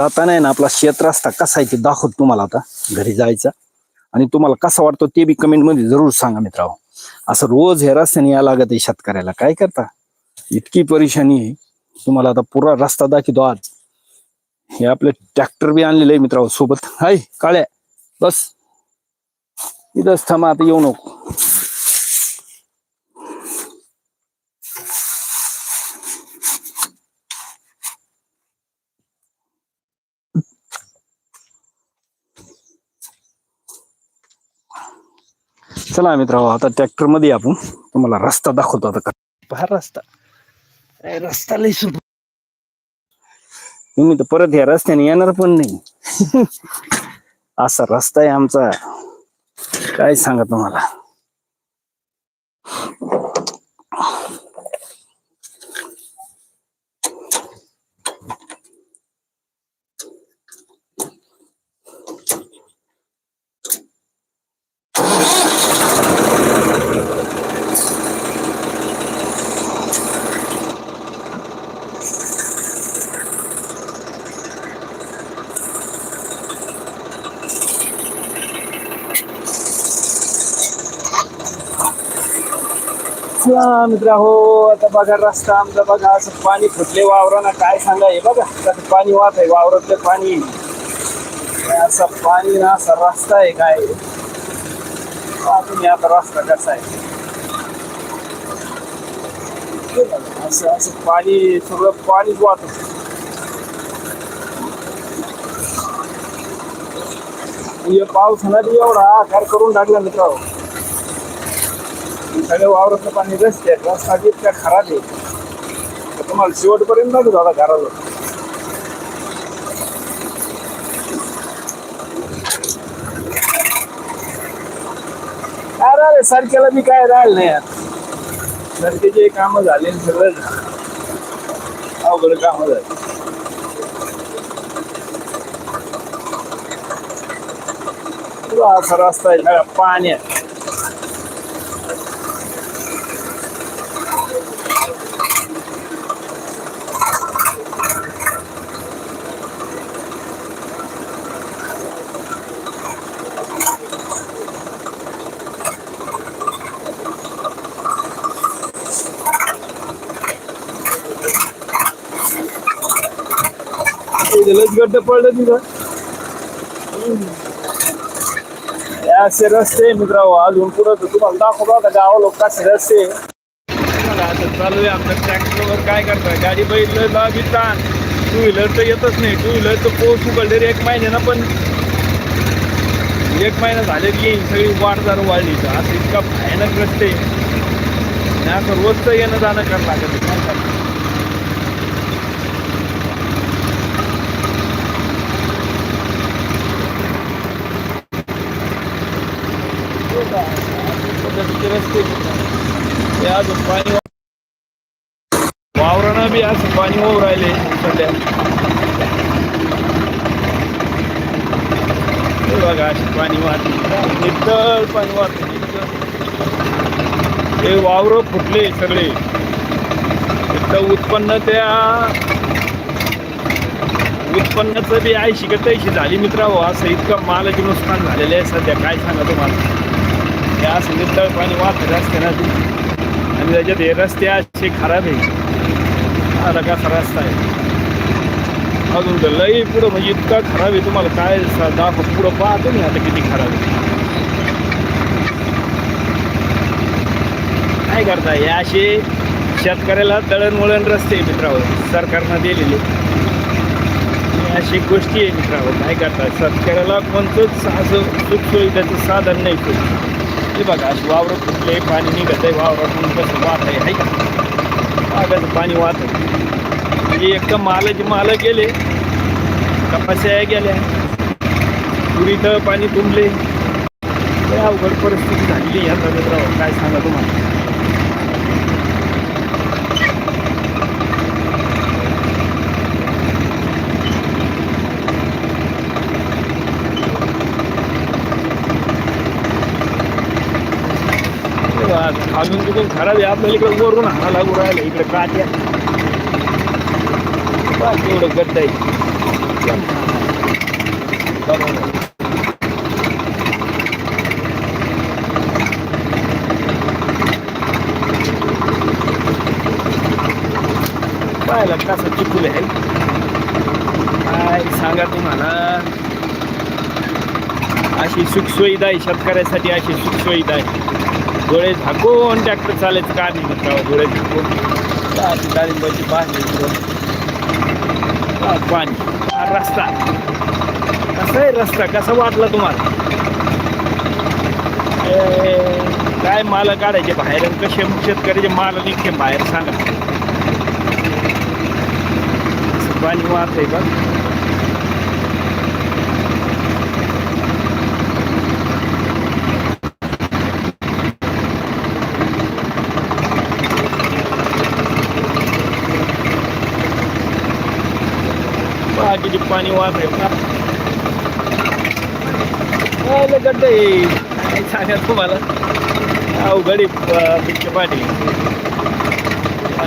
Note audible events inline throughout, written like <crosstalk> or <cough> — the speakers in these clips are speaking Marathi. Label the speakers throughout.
Speaker 1: आता नाही ना आपला शेत रस्ता कसा आहे ते दाखवत तुम्हाला आता. घरी जायचा. आणि तुम्हाला कसा वाटतो ते बी कमेंटमध्ये जरूर सांगा मित्रांनो. असं रोज हे रस्त्याने या लागत आहे शेतकऱ्याला. काय करता? इतकी परेशानी आहे. तुम्हाला आता पुरा रस्ता दाखवतो आज. हे आपले ट्रॅक्टर बी आणलेलं आहे मित्रांनो सोबत. हाय काळ्या. बस. इथंच थांबा आता येऊ नको. चला मित्रांनो आता ट्रॅक्टरमध्ये आपण. तुम्हाला रस्ता दाखवतो आता. का- पहा रस्ता. रस्ता लय सुट तुम्ही तर परत या रस्त्याने येणार पण नाही. <laughs> असा रस्ता आहे आमचा. काय सांगा तुम्हाला? चला मित्रा हो आता बघा रस्ता आमचा बघा असं पाणी फुटले वावरानं. काय सांगा हे बघा कसं पाणी वाहत आहे वावरातलं पाणी. असं पाणी ना असा रस्ता आहे काय? पहा तुम्ही आता रस्ता कसा आहे. असं असं पाणी सगळं पाणीच वाहत पाऊस पावसानं एवढा आकार करून टाकला मित्रांनो. सगळे वावराचं पाणी रस्ते आहेत रस्ता बी इतका खराब आहे. तुम्हाला शेवटपर्यंत दाखवतो आता घराला अरे अरे सारख्याला मी काय राहिलं नाही यार. सारखेचे काम झाले आणि सगळं अवघड काम झाले. तुला असा रस्ता आहे सगळा पाण्यात लस गड्ड पडलं तिथं हे असे रस्ते मित्र अजून पुढं तुम्हाला दाखवतो आता गावा लोक कसे रस्ते चालू आहे आपलं ट्रॅक्टरवर काय करताय? गाडी बैल बाबी ताण. टू व्हीलर तर येतच नाही. टू व्हीलर तर पोहोच उघडले एक महिन्यानं पण एक महिना झाले की येईन. सगळी वाट जरा वाढली तर. असं इतका भयानक रस्ते आणि असं रोजचं येणं जाणं करावं लागत काय करणार? पद्धतीचे रस्ते आज पाणी वावरानं बी आज पाणी होऊ राहिले सध्या. बघा पाणी वाहते. नितळ पाणी वाहते हे वावर फुटले सगळे. तर उत्पन्न त्या उत्पन्नाचं बी आहे का तैशी झाली मित्र असं इतकं मालाचे नुकसान झालेलं आहे सध्या. काय सांगा तुम्हाला? हे असं नितळ पाणी वाहत रस्त्यानं. आणि त्याच्यात हे रस्ते असे खराब आहे आता कसा रस्ता आहे. अजून तर लई पुढं म्हणजे इतका खराब आहे तुम्हाला काय स- दाखव पुढं पाहतो मी आता किती खराब आहे. काय करता हे असे शेतकऱ्याला दळणवळण रस्ते आहे मित्रावर सरकारनं दिलेले. अशी गोष्टी आहे मित्रावर काय करता शेतकऱ्याला कोणतंच असं सुखसुविधाचं साधन नाही तो हे बघा अशी वावरं फुटले पाणी निघत आहे वावरातून कसं वाहत आहे हाय का? पाणी वाहत आहे. म्हणजे एक मालाचे माल गेले कपाश्या गेल्या. पुरीचं पाणी तुंबले. अवघड परिस्थिती झालेली या मित्रावर काय सांगा तुम्हाला? खालून तिथून खराब आहे. आपल्याला इकडे वरून हा लागू राहिलं. इकडे काट्या बघ, केवढं गड्ड आहे. बरोबर पाहिलं कसं चुकलं आहे. काय सांगा तुम्हाला? अशी सुखसुविधा आहे शेतकऱ्यासाठी अशी सुखसुविधा आहे. डोळे झाकून ट्रॅक्टर चालायचं का नाही मित्रांनो हो, डोळे झाकून. अशी डाळिंबाची पाणी पाणी. रस्ता. कसा आहे रस्ता? कसा वाटला तुम्हाला? काय माल काढायचे बाहेर आणि कसे शेतकऱ्याचे माल निघते बाहेर सांगा. असं पाणी वाहत आहे का? म्हणजे पाणी वाहत आहे गड्ड आहे. सांगा तुम्हाला? अवघड पिक्चर पाणी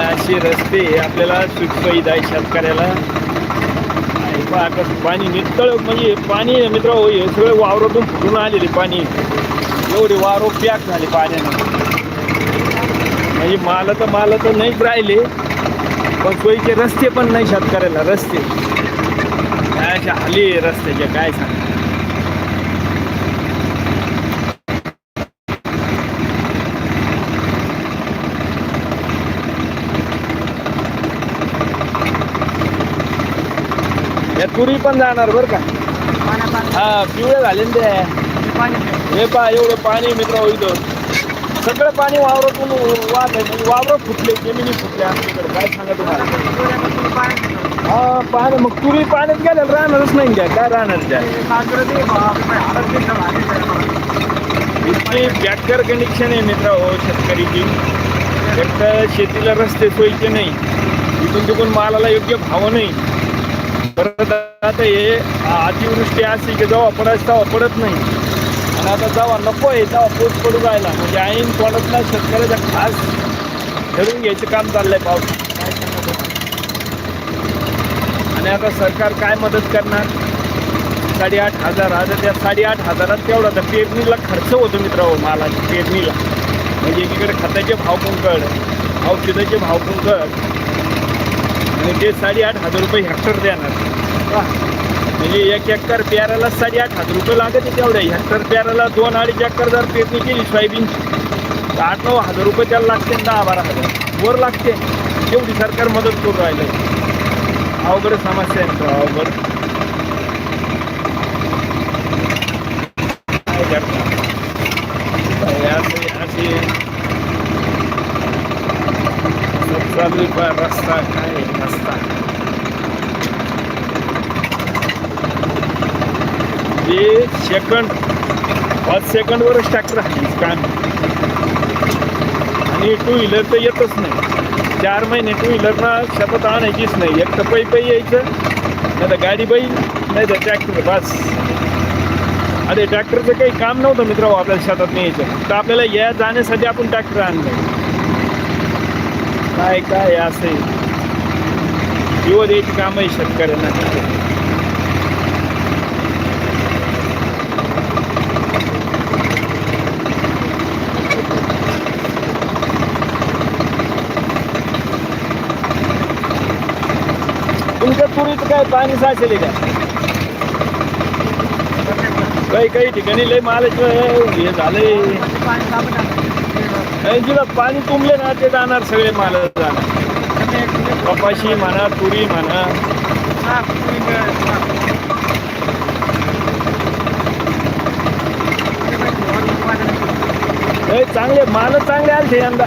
Speaker 1: असे रस्ते आपल्याला सुखसोयी आहे शेतकऱ्याला. आणि कसं पाणी नितळ म्हणजे पाणी मित्र हे सगळे वावरातून फुटून आलेले पाणी. एवढे वावर पॅक झाले पाण्यानं. म्हणजे माल तर माल तर नाहीच राहिले. पण सोयीचे रस्ते पण नाही शेतकऱ्याला रस्ते. अशा हाली रस्त्याच्या काय सांग? तुरी पण जाणार बरं का? हा पिवळे झाले ना ते हे पा एवढं पाणी मित्र इथं. सगळं पाणी वावरातून वाद आहे. म्हणजे वावरं फुटले जमिनी फुटल्या आमच्याकडे. काय सांगा तुम्हाला? हा पाणी मग तुम्ही पाण्यात गेल्या राहणारच नाही द्या काय राहणार द्या इतकी बॅटकर कंडिशन आहे मित्र हो शेतकरीची. फक्त शेतीला रस्ते सोयीचे नाही. इथून तिकून मालाला योग्य भाव नाही. परत आता हे अतिवृष्टी अशी की जेव्हा पडायचं तेव्हा पडत नाही. आणि आता जावा नको आहे तेव्हा पोट पडू राहिला. म्हणजे ऐन नाही शेतकऱ्याचा खास ठरवून घ्यायचं काम चाललंय पाऊस काय सांगत आणि आता सरकार काय मदत करणार? साडेआठ हजार आता त्या साडेआठ हजारात तेवढा तर पेरणीला खर्च होतो मित्र मला पेरणीला. म्हणजे एकीकडे खताचे भाव पण कळ औषधाचे भाव पण कळ आणि ते साडेआठ हजार रुपये हेक्टर देणार. म्हणजे एक एकर पेराला साडेआठ हजार रुपये लागत तेवढ्या हेक्टर प्याराला दोन अडीच एकर जर पेरणी केली सोयाबीनची तर आठ नऊ हजार रुपये त्याला लागते दहा बारा हजार. वर लागते. तेवढी सरकार मदत करू राहिलं अवघड समस्या आहे अवघड. असे चालू आहे रस्ता काय रस्ता. ते सेकंड पाच सेकंडवरच ट्रॅक्टर हल्लीच काम आणि टू व्हीलर तर येतच नाही. चार महिने टू व्हीलरना शेतात आणायचीच नाही. एक तर पै पै यायचं नाही तर गाडी बैल नाही तर ट्रॅक्टर बस. अरे ट्रॅक्टरचं काही काम नव्हतं मित्र हो, आपल्याला शेतात न्यायचं. यायचं तर आपल्याला या जाण्यासाठी आपण ट्रॅक्टर आणलं काय काय असं आहे. दिवस द्यायची काम आहे शेतकऱ्यांना. तुमच्या काय पाणी साचले का? काही काही ठिकाणी लय मालाचं हे झालंय. आणि जिला पाणी तुंबले ना ते जाणार सगळे माल जाणार. कपाशी म्हणा तुरी म्हणा. चांगले माल चांगले आले यंदा.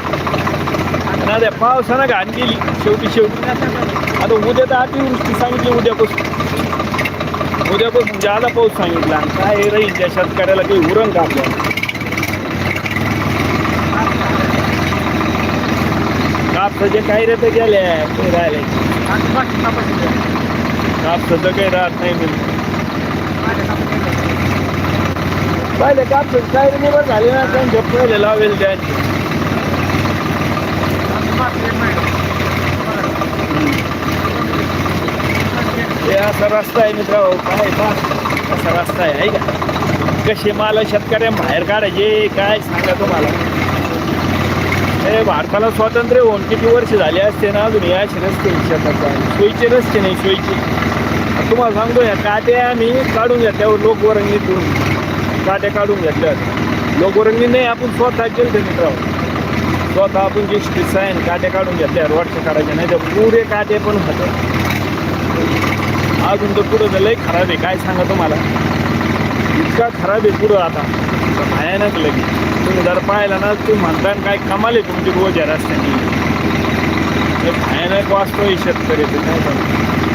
Speaker 1: ना त्या पावसानं घाण गेली शेवटी शेवटी आता उद्या तर अतिवृष्टी सांगितली उद्यापासून. उद्यापासून जादा पाऊस सांगितला आणि काय राहील त्या शेतकऱ्याला काही उरण का आपल्याला कापसाचे काही रे गेले काही राहिले. कापसाचं काही राहत नाही मी पहिले कापसाचं काही रे निवड झाली ना त्यांच्या पहिले लावेल त्यांनी. असा रस्ता आहे मित्र काय पा असा रस्ता आहे आहे का? कसे मला शेतकऱ्या बाहेर काढायचे काय सांगा तुम्हाला? हे भारताला स्वातंत्र्य होऊन किती वर्ष झाले असते ना अजून? या रस्ते शेताचा. शेतात सोयीचे रस्ते नाही सोयीचे. तुम्हाला सांगतो या काट्या आम्ही काढून घेतल्यावर लोकवरंगीतून काट्या काढून घेतल्या. लोकवरंगी नाही आपण स्वतः केलं ते मित्रांनो. स्वतः आपण जे स्ट्रिक्स आहे काट्या काटे काढून घेतल्या रोडचे काढायचे नाही तर पुरे काटे पण होतं अजून तर पुढं तर आहे खराब आहे. काय सांगा तुम्हाला? इतका खराब आहे पुढं आता? भयानक लगे. तुम्ही जर पाहिला ना तुम्ही म्हणताना काय कमाल आहे तुमची रोज या रस्त्याने भयानक वाचतोय शेतकरी. ते काय सांगतो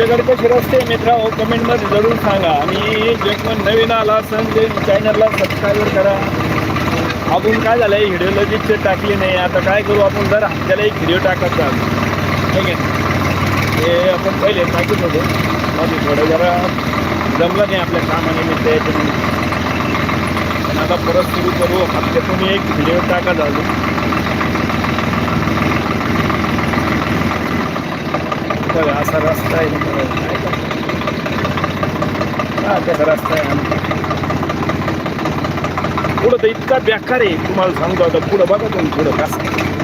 Speaker 1: तुमच्याकडे कशी रस्ते मित्र हो कमेंटमध्ये जरूर सांगा. आणि जे कोण नवीन आला असेल ते चॅनलला सबस्क्राईबर करा. आपण काय झालं आहे व्हिडिओ टाकली नाही. आता काय करू आपण जर आपल्याला एक व्हिडिओ टाकत जातो ठीक आहे? हे आपण पहिले टाकत होतो मध्ये थोडं जरा जमलं नाही आपल्या कामानिमित्त याच्यामुळे पण. आता परत सुरू करू. आपल्यातून एक व्हिडिओ टाका झालो बघा असा रस्ता आहे का? हा त्याचा रस्ता आहे पुढं तर इतका बेकार आहे तुम्हाला सांगतो आता पुढं बघा तुम्ही पुढं कसं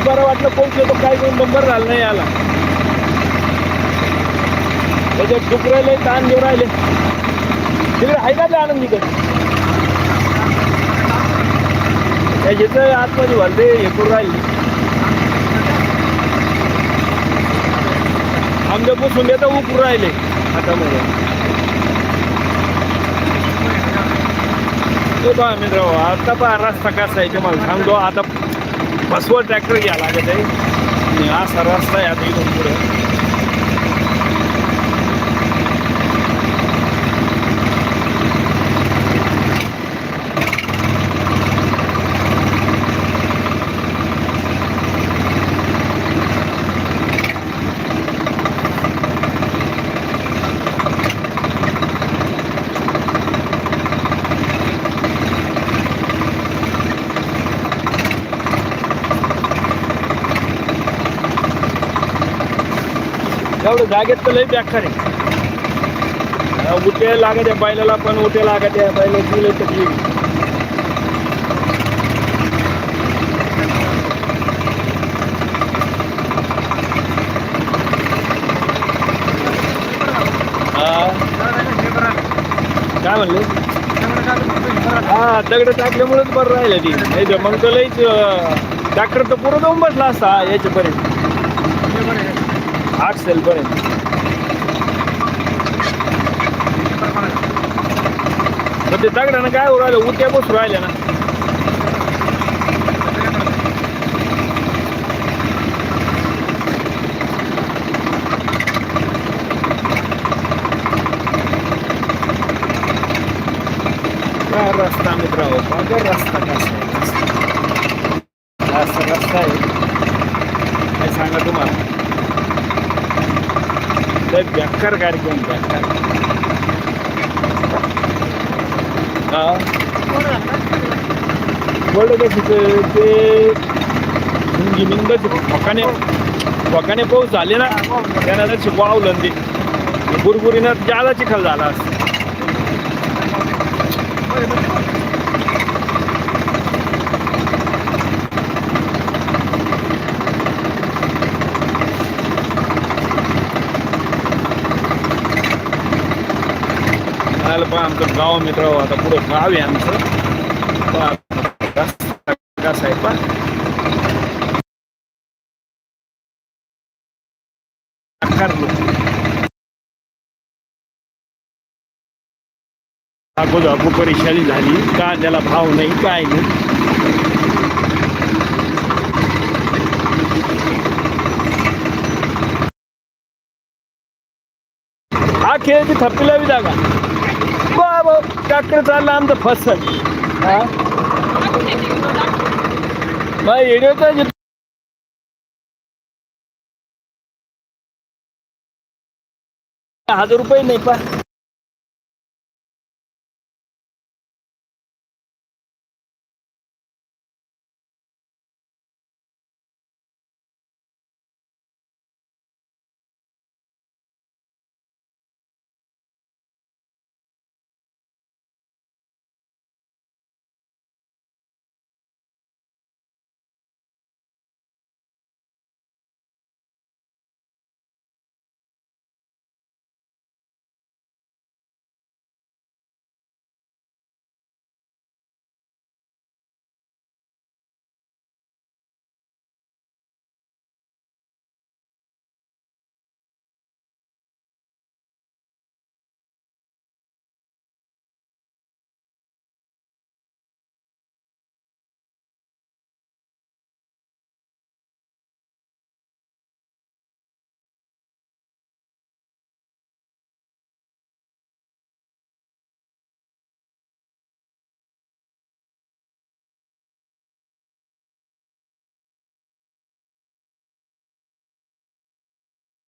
Speaker 1: मी बरं वाटलं पोहोचलो तो काय दोन नंबर झाला नाही आला त्याच्यात डुकरायला ताण घेऊन राहिले. तिकडे आहे का ते आनंदीकडे त्याच्याचं आतमध्ये भरते हे करून राहिले. आमच्या पुसून देता उकरून राहिले हातामध्ये. तो पहा मित्र आता पहा रस्ता कसा आहे ते मला सांगतो. आता बसवर ट्रॅक्टर घ्यायला लागत आहे. हा असा रस्ता आहे आता इथून पुढे. एवढं जागेत तर लई बेकार आहे उठे उट्या लागत आहे बैलाला पण उठे लागत आहे. बैलाची लई तकलीफ हा, काय म्हणले? हा दगड टाकल्यामुळेच बरं राहिलं ती. मग तर लईच डॉक्टर तर पुरं जाऊन बसला असता याच्यापर्यंत. आठ सेलपर्यंत पण ते दगडानं काय होऊ राहिलं? उद्या बसू राहिल्या ना. काय रस्ता मित्र हो रस्ता कसा आहे? रस्ता आहे. काय सांगा तुम्हाला? बेकार कार्यक्रम बेकार हा. बोललं कसं ते हिंगी मिंद पकाने ठोकाने पाऊस झाले ना त्यानंतर वावलं ते बुरबुरीनं जादा चिखल झाला असं चाललं पहा आमचं गाव मित्र आता पुढं गाव आहे आमचं पहा, रस्ता कसा आहे पहा आकारलो. अगोदर अगो परेशानी झाली कांद्याला भाव नाही काय नाही हा खेळ थप्पीला बी जागा बाबा ट्रॅक्टर चालला आमचं फसल. हा? मग येडोचा हजार रुपये नाही पा.